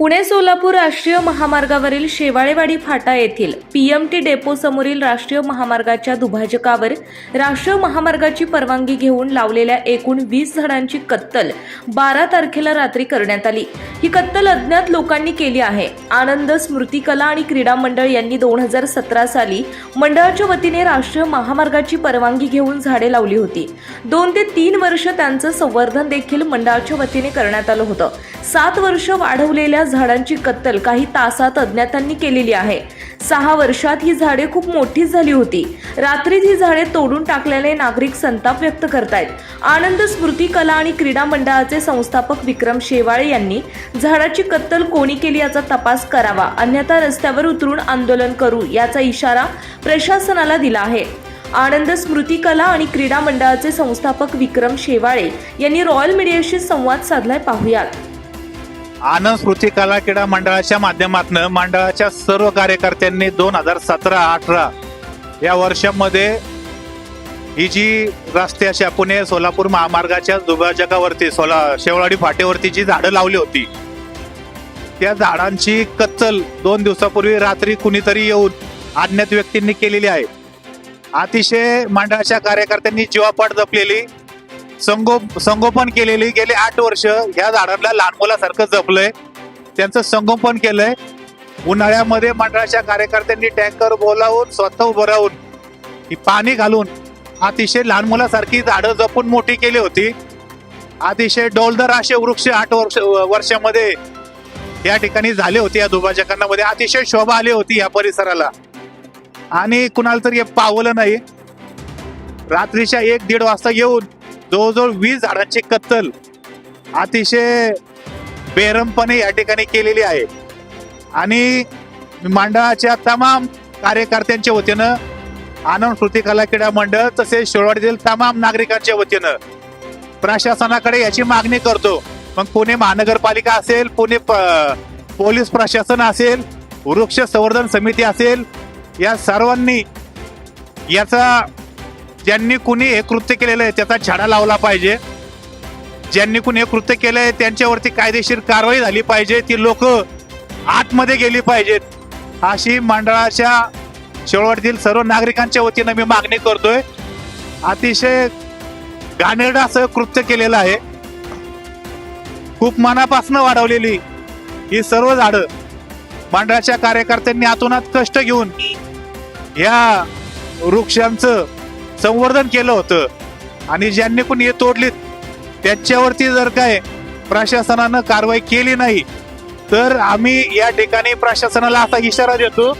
पुणे सोलापूर राष्ट्रीय महामार्गावरील शेवाळेवाडी फाटा येथील पीएमटी डेपो समोरील राष्ट्रीय महामार्गाच्या दुभाजकावर राष्ट्रीय महामार्गाची परवानगी घेऊन लावलेल्या एकूण वीस झाडांची कत्तल बारा तारखेला रात्री करण्यात आली. ही कत्तल अज्ञात लोकांनी केली आहे. आनंद स्मृती कला आणि क्रीडा मंडळ यांनी दोन हजार सतरा साली मंडळाच्या वतीने राष्ट्रीय महामार्गाची परवानगी घेऊन झाडे लावली होती. दोन ते तीन वर्ष त्यांचं संवर्धन देखील मंडळाच्या वतीने करण्यात आलं होतं. सात वर्ष वाढवलेल्या झाडांची कत्तल काही तासात अज्ञातांनी केलेली आहे. सहा वर्षात ही झाडे खूप मोठी झाली होती. रात्रीत ही झाडे तोडून टाकल्याने नागरिक संताप व्यक्त करतायत. आनंद स्मृती कला आणि क्रीडा मंडळाचे संस्थापक विक्रम शेवाळे यांनी झाडाची कत्तल कोणी केली याचा तपास करावा अन्यथा रस्त्यावर उतरून आंदोलन करू याचा इशारा प्रशासनाला दिला आहे. आनंद स्मृती कला आणि क्रीडा मंडळाचे संस्थापक विक्रम शेवाळे यांनी रॉयल मीडियाशी संवाद साधलाय पाहुयात. आनंद स्मृती कला क्रीडा मंडळाच्या माध्यमातून मंडळाच्या सर्व कार्यकर्त्यांनी दोन हजार सतरा अठरा या वर्षामध्ये ही जी रस्त्याच्या पुणे सोलापूर महामार्गाच्या दुभाजकावरती सोला शेवळाडी फाटेवरती जी झाडं लावली होती त्या झाडांची कत्तल दोन दिवसापूर्वी रात्री कुणीतरी येऊन अज्ञात व्यक्तींनी केलेली आहे. अतिशय मंडळाच्या कार्यकर्त्यांनी जीवापाड जपलेली. संगोप संगोपन केलेली गेले आठ वर्ष. ह्या झाडांना लहान मुलासारखं जपलंय. त्यांचं संगोपन केलंय. उन्हाळ्यामध्ये मंडळाच्या कार्यकर्त्यांनी टँकर बोलावून स्वतः उभं राहून पाणी घालून अतिशय लहान मुलासारखी झाडं जपून मोठी केली होती. अतिशय डौलदार असे वृक्ष आठ वर्ष वर्षामध्ये या ठिकाणी झाले होते या दुभाजकांमध्ये. अतिशय शोभा आली होती या परिसराला. आणि कुणाला तरी हे पावलं नाही. रात्रीच्या एक दीड वाजता येऊन जवळजवळ वीस झाडांची कत्तल अतिशय बेरमपणे या ठिकाणी केलेली आहे. आणि मंडळाच्या तमाम कार्यकर्त्यांच्या वतीनं आनंद श्रुती कला क्रीडा मंडळ तसेच शेळवाडीतील तमाम नागरिकांच्या वतीनं प्रशासनाकडे याची मागणी करतो. मग पुणे महानगरपालिका असेल पुणे प- पोलीस प्रशासन असेल वृक्ष संवर्धन समिती असेल या सर्वांनी याचा ज्यांनी कुणी हे कृत्य केलेलं आहे त्याचा छाडा लावला पाहिजे. ज्यांनी कुणी हे कृत्य केलं आहे त्यांच्यावरती कायदेशीर कारवाई झाली पाहिजे. ती लोक आतमध्ये गेली पाहिजेत. अशी मंडळाच्या शेवटतील सर्व नागरिकांच्या वतीनं मी मागणी करतोय. अतिशय घाणेरडं असं कृत्य केलेलं आहे. खूप मनापासून वाढवलेली ही सर्व झाडं मंडळाच्या कार्यकर्त्यांनी आतोनात कष्ट घेऊन या वृक्षांचं संवर्धन केलं होतं. आणि ज्यांनी कोणी हे तोडलीत त्यांच्यावरती जर काय प्रशासनानं कारवाई केली नाही तर आम्ही या ठिकाणी प्रशासनाला असा इशारा देतो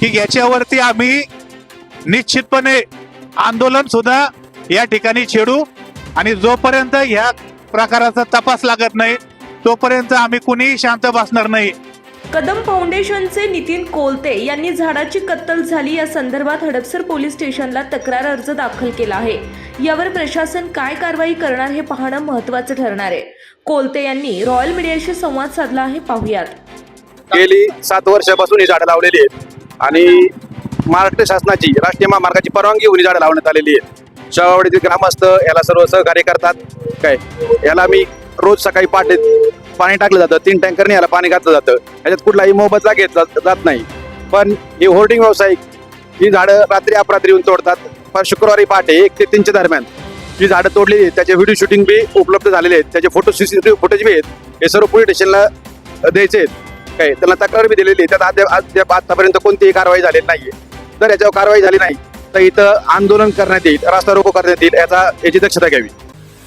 की याच्यावरती आम्ही निश्चितपणे आंदोलन सुद्धा या ठिकाणी छेडू. आणि जोपर्यंत ह्या प्रकाराचा तपास लागत नाही तोपर्यंत आम्ही कुणीही शांत बसणार नाही. कदम फाउंडेशनचे नितीन कोलते यांनी झाडाची कत्तल झाली या संदर्भात हडपसर पोलीस स्टेशनला तक्रार अर्ज दाखल केला आहे. यावर प्रशासन काय कारवाई करणार हे पाहणं महत्वाचं ठरणार आहे. कोलते यांनी रॉयल मीडियाशी संवाद साधला आहे पाहुयात. गेली सात वर्षापासून ही झाडं लावलेली आहेत. आणि महाराष्ट्र शासनाची राष्ट्रीय महामार्गाची परवानगी होऊन झाडं लावण्यात आलेली आहेत. शहरावडीतील ग्रामस्थ याला सर्व सहकार्य करतात. काय? याला मी रोज सकाळी पाठ पाणी टाकलं जातं तीन टँकरने याला पाणी घातलं जातं. याच्यात कुठलाही मोबदला घेतला जात नाही. पण हे होर्डिंग व्यावसायिक ही झाडं रात्री अपरात्री येऊन तोडतात. पण शुक्रवारी पहाटे एक ते तीनच्या दरम्यान जी झाडं तोडलेली आहेत त्याचे व्हिडिओ शूटिंग बी उपलब्ध झालेले आहेत. त्याचे फोटो सीसीटीव्ही फुटेज बी आहेत. हे सर्व पोलीस स्टेशनला द्यायचे आहेत. काय? त्यांना तक्रार बी दिलेली आहे. त्यात अद्याप अद्याप आतापर्यंत कोणतीही कारवाई झालेली नाहीये. जर याच्यावर कारवाई झाली नाही तर इथं आंदोलन करण्यात येईल रास्ता रोको करण्यात येईल याचा याची दक्षता घ्यावी.